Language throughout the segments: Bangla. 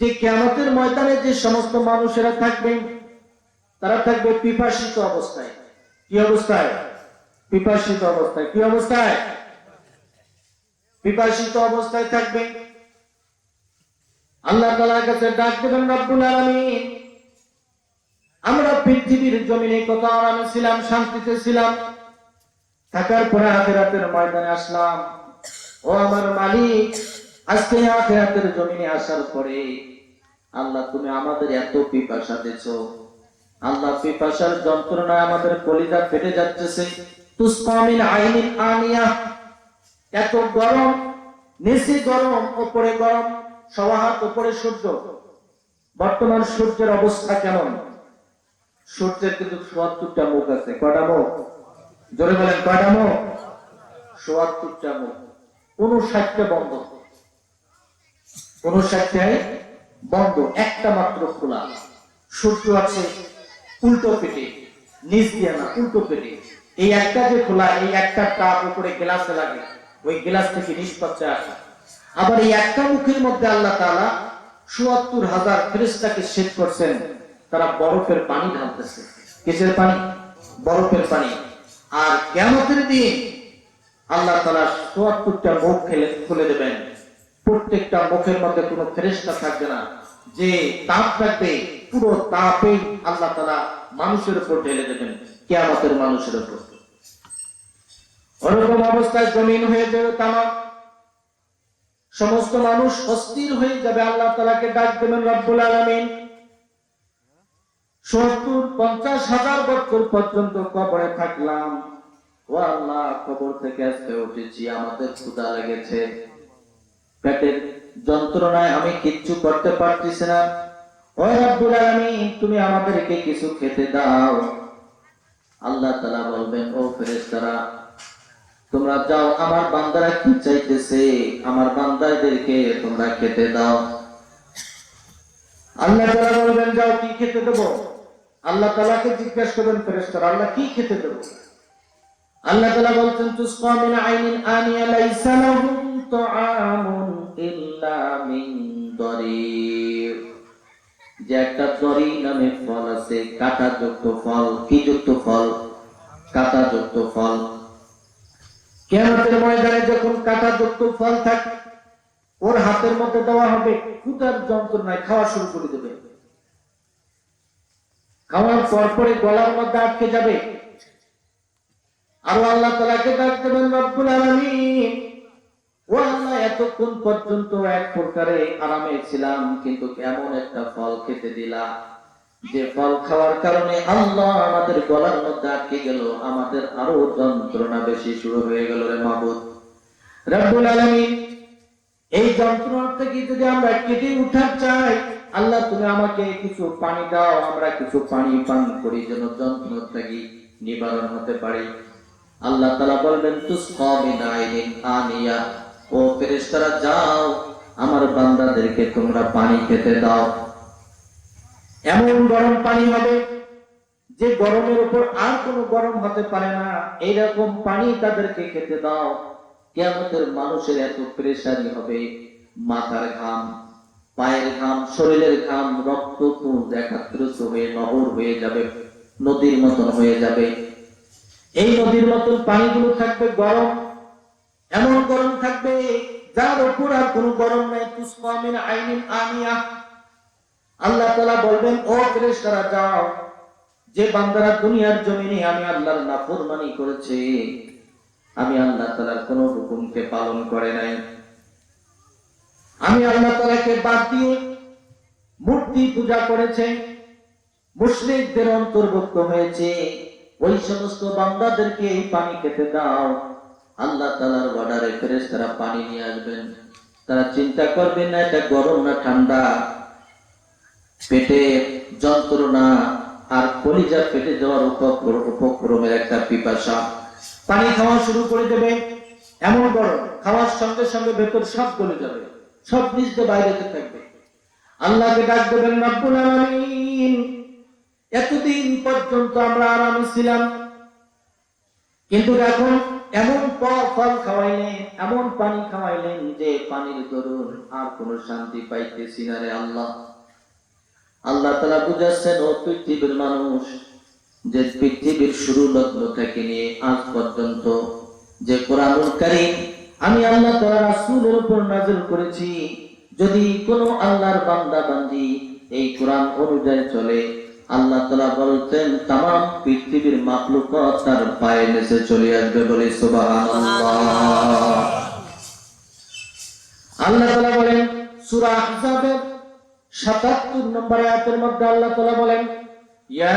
যে কেমতের ময়দানে যে সমস্ত মানুষেরা থাকবে তারা থাকবে পিপাসিত অবস্থায়। কি অবস্থায়? পিপাসিত অবস্থায়। কি অবস্থায়? পিপাসিত অবস্থায় থাকবে আল্লাহ তালার কাছে ডাক দেবেন, রব্বুল আলামিন, আমরা পৃথিবীর জমিনে কত আরামে ছিলাম শান্তিতে ছিলাম, থাকার পরে আখেরাতের ময়দানে আসলাম। ও আমার মালিক, আজকে আখেরাতের জমিনে আসার পরে আল্লাহ, তুমি আমাদের এত পিপাসা দিছ। আল্লাহ, পিপাসার যন্ত্রণায় আমাদের কলিজা ফেটে যাচ্ছে। এত গরম, নিচে গরম, ওপরে গরম, সবার উপরে সূর্য। বর্তমান সূর্যের অবস্থা কেমন? সূর্যের কিন্তু চুয়াত্তরটা মুখ আছে। কয়টা মুখ? জোরে বলেন, কয়টা মুখ? চুয়াত্তরটা মুখ। উনষাটটা বন্ধ। উনষাটটায় বন্ধ, একটা মাত্র খোলা সূর্য আছে, উল্টো পেটে, নিচ দিয়ে না, উল্টো পেটে। এই একটা যে খোলা, এই একটা তাপ উপরে গ্লাসে লাগে, ওই গ্লাস থেকে নিষ্পত্তি আসে। আবার এই একটা মুখের মধ্যে আল্লাহ তাআলা চুয়াত্তর হাজার ফেরেস্তাকে সেট করছেন, তারা বরফের পানি ঢালতেছে। কিসের পানি? বরফের পানি। আর কেমতের দিন আল্লাহ তালা চুয়াত্তরটা মুখ খেলে খুলে দেবেন। প্রত্যেকটা মুখের মধ্যে কোনো ফেরেস্তা থাকবে না। যে তাপ থাকবে, পুরো তাপে আল্লাহ তালা মানুষের উপর ঢেলে দেবেন, কেয়ামতের মানুষের উপর। ওরকম অবস্থায় জমিন হয়ে যাবে তামা সমস্ত মানুষ অস্থির হয়ে যাবে, আল্লাহ তালাকে ডাক দেবেন রব্বুল আলমিন। সত্তর, পঞ্চাশ হাজার বছর পর্যন্ত কবরে থাকলাম। ও আল্লাহ, কবর থেকে আজকে উঠেছি, আমাদের ক্ষুদা লেগেছে। পেটের যন্ত্রণায় আমি কিচ্ছু করতে পারতেছি না। ও রব্বুল আলামিন, তুমি আমাদেরকে কিছু খেতে দাও। আল্লাহ তাআলা বলবেন, ও ফেরেশতারা, তোমরা যাও, আমার বান্দারা কি চাইতেছে? আমার বান্দাদেরকে তোমরা খেতে দাও। আল্লাহ তাআলা বলবেন, যাও, কি খেতে দেবো? আল্লাহ তাআলাকে জিজ্ঞাসা করবেন, ফেরেশতারা, আল্লাহ কি খেতে দেবো? আল্লাহ তাআলা বলছেন, তুসকা আইনিন আনিয়া লাইসা লাহুম যে একটা দরি নামে ফল আছে কাঁটা ফল কি যুক্ত ফল? কাঁটা ফল। কেমতের ময়দানে যখন কাঁটা ফল থাকে, ওর হাতের মধ্যে দেওয়া হবে কুতার যন্ত্রণায় খাওয়া শুরু করে দেবে। খাওয়ার পর পরে গলার মধ্যে আটকে যাবে। আরও আল্লাহ তালাকে ডাক দেবেন, রব্বুল আলামিন আল্লাহ এতক্ষণ পর্যন্ত এক প্রকারে আরামে ছিলাম, কিন্তু একটা ফল খেতে যে ফল খাওয়ার কারণে আল্লাহ আমাদের গলার মধ্যে আটকে গেল, আমাদের আরও যন্ত্রণা বেশি শুরু হয়ে গেল রে এই যন্ত্রণা থেকে যদি আমরা কেটে উঠার চাই, আল্লাহ তুমি আমাকে কিছু পানি দাও, আমরা কিছু পানি পান করি যেন যন্ত্রণা থেকে নিবারণ হতে পারি। আল্লাহ তালা বলবেন আনিয়া। ও ফেরেশতারা, যাও, আমার বান্দাদেরকে তোমরা পানি খেতে দাও। এমন গরম পানি হবে যে গরমের উপর আর কোনো গরম হতে পারে না। এইরকম পানি তাদেরকে খেতে দাও। কেমতের মানুষের এত প্রেশারি হবে। মাথার ঘাম, পায়ের ঘাম, শরীরের ঘাম, রক্ত পুঞ্জ একাত্রিত হয়ে নহর হয়ে যাবে, নদীর মতন হয়ে যাবে। এই নদীর মতন পানিগুলো থাকবে গরম। এমন গরম যার উপর আর কোনো গরম নাই তুসকামিন আইনিন আনিয়া। আল্লাহ তাআলা বলবেন, ও যাও। যে বান্দারা দুনিয়ার জমিনে আমি আল্লাহর করেছে, আমি আল্লাহ তাআলার কোন হুকুমকে পালন করে নাই। আমি আল্লাহ বাদ দিয়ে মূর্তি পূজা করেছে, মুশরিকদের অন্তর্ভুক্ত হয়েছে। ওই সমস্ত বান্দাদেরকে এই পানি খেতে দাও। আল্লাহ তালার অর্ডারে ফেরেস তারা পানি নিয়ে আসবেন। তারা চিন্তা করবেন না, এটা গরম না ঠান্ডা। পেটে যন্ত্রণা আর কলিজা পেটে যাওয়ার উপক্র- উপক্রমের একটা পিপাসা। পানি খাওয়া শুরু করে দেবে, এমন গরম, খাওয়ার সঙ্গে সঙ্গে ভেতর সব গলে যাবে, সব নিজ দিয়ে বাইরেতে থাকবে। আল্লাহকে ডাক দেবেন, রব্বুল আলামিন, এতদিন পর্যন্ত আমরা আরামে ছিলাম। কিন্তু এখন এমন ফল খাওয়াইলেন এমন পানি খাওয়াইলেন যে পানির দরুন আর কোনো শান্তি পাইতেছি না রে আল্লাহ। আল্লাহ তালা বুঝাচ্ছেন, ও পৃথিবীর মানুষ, যে পৃথিবীর শুরু লগ্ন থেকে নিয়ে আজ পর্যন্ত, যে কোরআনুল কারীম আমি আল্লাহ তাআলা রাসূলের উপর নাযিল করেছি, যদি কোনো আল্লাহর বান্দা বান্দি এই কোরআন অনুযায়ী চলে আল্লাহ তালা বলতেন তাম পৃথিবীর মাপলুক তার পায়ে নেচে চলে আসবে বলে আল্লাহ তালা বলেন, সুরা আহজাবের 77 নম্বর আয়াতের মধ্যে আল্লাহ তালা বলেন, ইয়া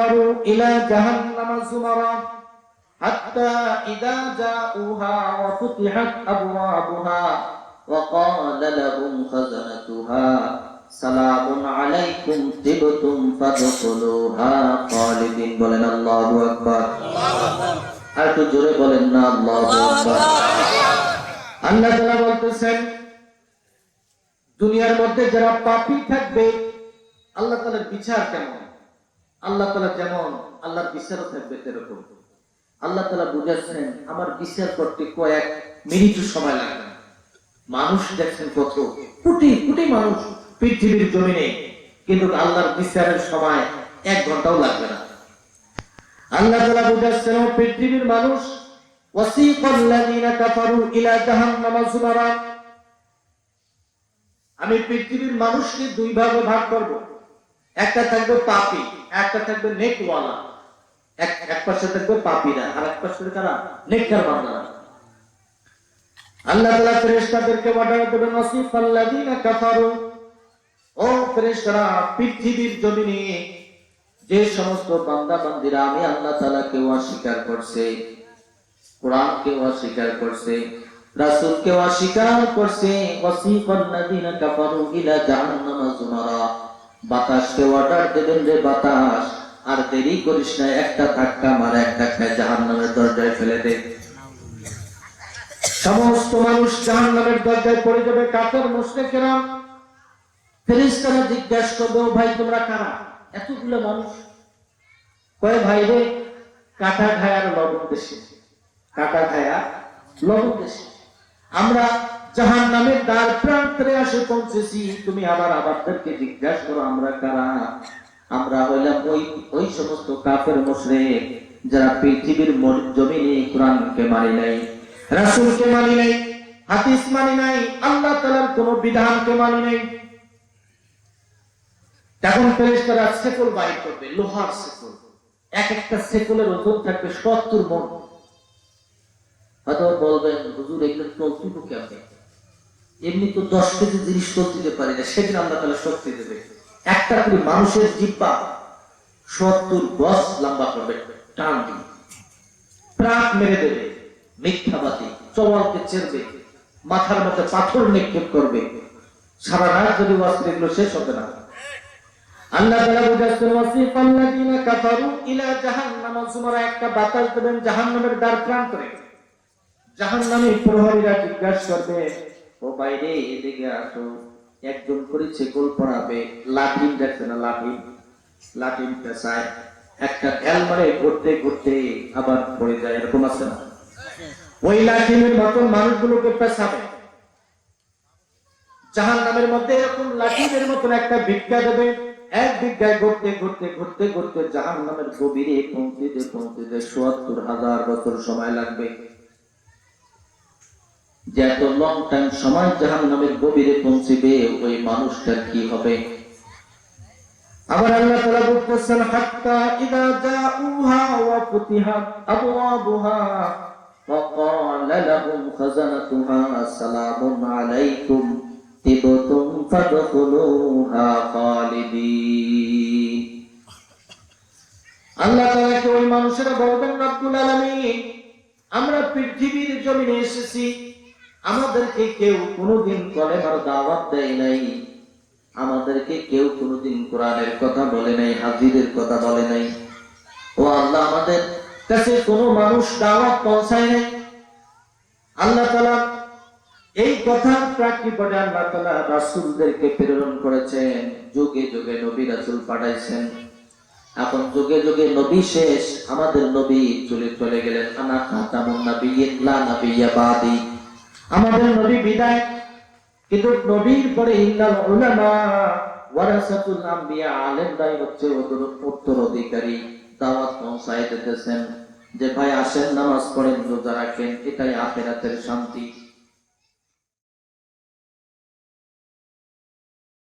ওয়াসিকাল্লাযীনা কাফারু ইলা জাহান্নামা যুমারা হাত্তা ইযা জাউহা ওয়া ফুতিহাত আবওয়াবুহা وقال لهم خزنتها سلام عليكم طبتم فادخلوها خالدين বলেন আল্লাহু আকবার আর একটু জোরে বলেন না আল্লাহু আকবার আল্লাহ তাআলা বলতেছেন দুনিয়ার মধ্যে যারা পাপী থাকবে আল্লাহ তাআলার বিচার কেমন আল্লাহ তালা যেমন আল্লাহর বিচারও থাকবে সেরকম আল্লাহ তালা বুঝাচ্ছেন, আমার বিচার করতে কয়েক মিনিট সময় লাগবে। মানুষ দেখছেন কত, কোটি কোটি মানুষ পৃথিবীর জমিনে, কিন্তু আল্লাহর বিচারের সময় এক ঘন্টাও লাগবে না। আল্লাহ তালা বুঝাচ্ছেন পৃথিবীর মানুষ আমি পৃথিবীর মানুষকে দুই ভাগে ভাগ করব। একটা থাকবে পাপি, একটা থাকবে নেকওয়ালা, এক এক পাশে থাকবে পাপীরা, আর এক পাশে বান্দারা। আল্লাহ তাআলা ফেরেশতাদেরকে অর্ডার দেবেন ওয়াসিফাল্লাযীনা কাফারু ও ফেরেশতারা, পৃথিবীর জমিনে যে সমস্ত বান্দা বান্দিরা আমি আল্লাহ অস্বীকার করছে, কোরআনকে অস্বীকার করছে, রাসূলকে অস্বীকার করছে, ওয়াসিফাল্লাযীনা কাফারু ইলা জাহান্নামা বাতাসকে অর্ডার দেবেন রে বাতাস। আর দেরি করিস না, একটা ধাক্কা মার একটা খেয়ে জাহান্নামের দরজায় ফেলে দে। সমস্ত মানুষ জাহান নামের দরজায় পড়ে যাবে মুশরিকেরা। ফেরেশতারা জিজ্ঞাসা করবে ভাই, তোমরা কারা? এতগুলো মানুষ। কয়, ভাই রে, কাটা খায়ার লবণ দেশে কাটা খায়া লবণ দেশে আমরা জাহান নামের দ্বার প্রান্তরে আসে পৌঁছেছি। তুমি আবার আবারদেরকে জিজ্ঞাসা করো, আমরা কারা? আমরা হইলাম ওই ওই সমস্ত কাফের মুশরিক যারা পৃথিবীর জমিনে কোরআনকে মানি নাই, রাসূলকে মানি নাই, হাদিস মানি নাই, আল্লাহ তাআলার কোন বিধানকে মানি নাই। তখন ফেরেশতারা সেকল বাইর করবে, লোহার সেকল। এক একটা সেকলের ওজন থাকবে সত্তর মন। হয়তো বলবেন, হুজুর, এগুলো চলতিব কেমন? এমনি তো দশ কেজি জিনিস দিতে পারি না, সেদিন আল্লাহ তাআলা শক্তি দেবে। একটা করে মানুষের জিব্বা সত্তর গজ লম্বা করবে, টান দিয়ে প্রাক মেরে দেবে, মিথ্যাবাদী চওয়ালকে চেরবে মাথার মধ্যে পাথর নিক্ষেপ করবে। সারা রাত যদি ওয়াসির এগুলো শেষ হবে না। আল্লাহ তাআলা দ্বার প্রান্তরে। প্রহরীরা জিজ্ঞাসা করবে ও বাইরে এদিকে আসো। একজন করে ছেকল পড়াবে লাঠিম দেখছে না লাঠিম লাঠিম পেশায়। একটা ঘুরতে ঘুরতে আবার পড়ে যায়, এরকম আছে না? ওই মতন মানুষগুলোকে পেশাবে। জাহান নামের মধ্যে এরকম মতন একটা ভিক্ষা দেবে। এক ভিক্ষায় ঘুরতে ঘুরতে ঘুরতে ঘুরতে জাহান নামের গভীরে পৌঁছতে পৌঁছতে সোয়াত্তর হাজার বছর সময় লাগবে। যে এত লং টাইম সময় জাহান নামের গভীরে পৌঁছিবে ওই মানুষটার কি হবে আবার আল্লাহ তাআলা বলতেছেন হাত্তা ইদা জাউহা ওয়া ফুতিহাত আবওয়াবুহা وقال لهم خزنتها سلام عليكم طبتم فادخلوها خالدين আল্লাহ তাআলাকে ওই মানুষেরা বলবেন রব্বুল আলামিন আমরা পৃথিবীর জমিনে এসেছি আমাদেরকে কেউ কোনোদিন কলেমার দাওয়াত দেয় নাই। আমাদেরকে কেউ কোনোদিন কোরআনের কথা বলে নাই হাজিরের কথা বলে নাই। ও আল্লাহ, আমাদের কাছে কোনো মানুষ দাওয়াত পৌঁছায় নাই। আল্লাহ তালা এই কথার প্রেক্ষিপটে আল্লাহ তালা রাসূলদেরকে প্রেরণ করেছেন। যুগে যুগে নবী রাসূল পাঠাইছেন। এখন যুগে যুগে নবী শেষ, আমাদের নবী চলে চলে গেলেন। আনা খাতামুন নাবিয়্যিন লা নাবিয়্যা বাদি। আমাদের নবী বিদায়। কিন্তু নবীর পরে ইন্দাল উলামা ওয়ারাসাতুল আম্বিয়া আলেমরাই হচ্ছে ওদের উত্তরাধিকারী। দাওয়াত পৌঁছায় দিতেছেন যে, ভাই, আসেন, নামাজ পড়েন, রোজা রাখেন, এটাই আখেরাতের শান্তি।